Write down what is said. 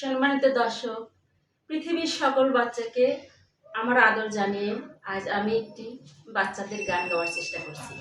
সম্মানিত দর্শক, পৃথিবীর সকল বাচ্চাকে আমার আদর জানিয়ে আজ আমি একটি বাচ্চাদের গান গাওয়ার চেষ্টা করছি।